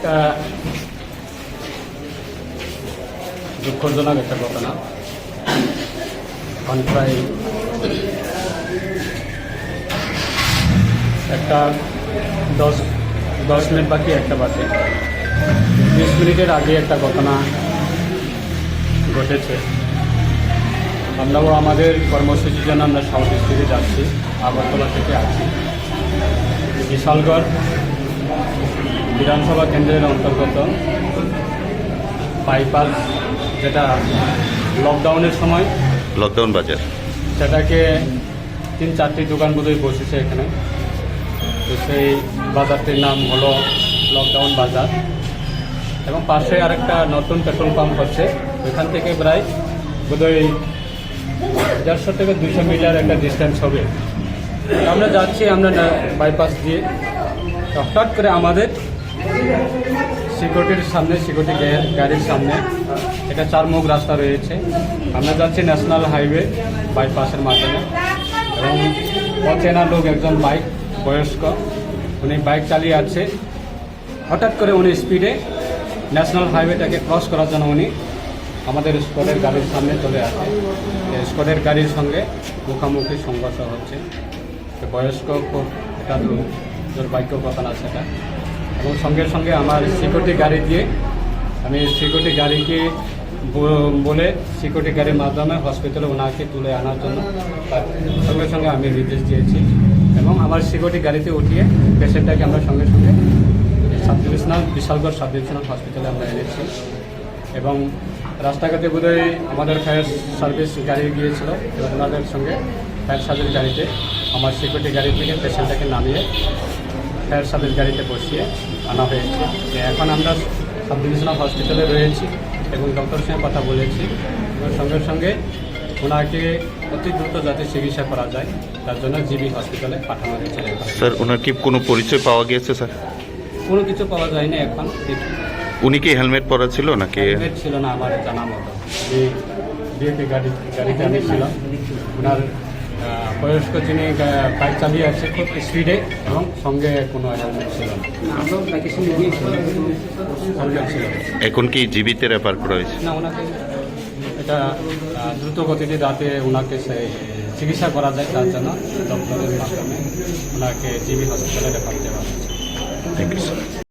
একটা দুঃখজনক একটা ঘটনা। এখন প্রায় একটা দশ দশ মিনিট বাকি একটা বাজে বিশ মিনিটের আগে একটা ঘটনা ঘটেছে। আমরাও আমাদের কর্মসূচির জন্য আমরা সাউথ স্ট্রিটে যাচ্ছি, আগরতলা থেকে আছি বিশালগড় বিধানসভা কেন্দ্রের অন্তর্গত বাইপাস যেটা লকডাউনের সময় লকডাউন বাজার। সেটাকে তিন চারটি দোকান বোধহয় বসেছে এখানে। তো সেই বাজারটির নাম হলো লকডাউন বাজার। এবং পাশে আরেকটা নতুন পেট্রোল পাম্প হচ্ছে ওইখান থেকে প্রায় বোধহয় দেড়শো থেকে দুশো মিটার একটা ডিস্টেন্স হবে। আমরা যাচ্ছি আমরা বাইপাস দিয়ে। হঠাৎ করে আমাদের সিকিউরিটির সামনে, সিকিউরিটি গাড়ির সামনে। এটা চারমুখ রাস্তা রয়েছে। আমরা যাচ্ছি ন্যাশনাল হাইওয়ে বাইপাসের মাধ্যমে। এবং অচেনা লোক একজন বাইক, বয়স্ক। উনি বাইক চালিয়ে আছে। হঠাৎ করে উনি স্পিডে ন্যাশনাল হাইওয়েটাকে ক্রস করার জন্য উনি আমাদের স্কোয়াডের গাড়ির সামনে চলে আসে। স্কোয়াডের গাড়ির সঙ্গে মুখোমুখি সংঘর্ষ হচ্ছে। বয়স্ক খুব এটা দুর্ভাগ্য কথা না সেটা। এবং সঙ্গে সঙ্গে আমার সিকিউরিটি গাড়ি দিয়ে, আমি সিকিউরিটি গাড়িকে বলে সিকিউরিটি গাড়ির মাধ্যমে হসপিটালে ওনাকে তুলে আনার জন্য সঙ্গে সঙ্গে আমি নির্দেশ দিয়েছি এবং আমার সিকিউরিটি গাড়িতে উঠিয়ে পেশেন্টটাকে আমরা সঙ্গে সঙ্গে sub divisional Bishalgarh sub divisional হসপিটালে আমরা এনেছি। এবং রাস্তাঘাটে বোধহয় আমাদের ফায়ার সার্ভিস গাড়ি গিয়েছিল ওনাদের সঙ্গে ফায়ার সার্ভিস গাড়িতে আমার সিকিউরিটি গাড়ি থেকে পেশেন্টটাকে নামিয়ে ফায়ার সার্ভিস গাড়িতে বসিয়ে আনা হয়েছে। এখন আমরা সাব ডিভিশনাল হসপিটালে রয়েছি এবং ডক্টরের সঙ্গে কথা বলেছি। এবং সঙ্গে সঙ্গে ওনাকে অতি দ্রুত যাতে চিকিৎসা করা যায় তার জন্য জিবি হসপিটালে পাঠানো হয়েছে। স্যার ওনার কি কোনো পরিচয় পাওয়া গিয়েছে স্যার? কোনো কিছু পাওয়া যায়নি এখন। উনি কি হেলমেট পরা ছিল নাকি? হেলমেট ছিল না আমার জানা মতো। যে বিএপি গাড়ি গাড়িতে আমি ছিলাম। ওনার বয়স্ক যিনি গা- বাইক চালিয়ে আছে খুব স্পিডে এবং সঙ্গে কোনো ছিল এখন কি জীবিতে রেফার করা হয়েছে? না ওনাকে এটা দ্রুত গতিতে যাতে ওনাকে সেই চিকিৎসা করা যায় তার জন্য ডক্টরের মাধ্যমে ওনাকে জিবি হসপিটালে রেফার দেওয়া হচ্ছে থ্যাংক ইউ স্যার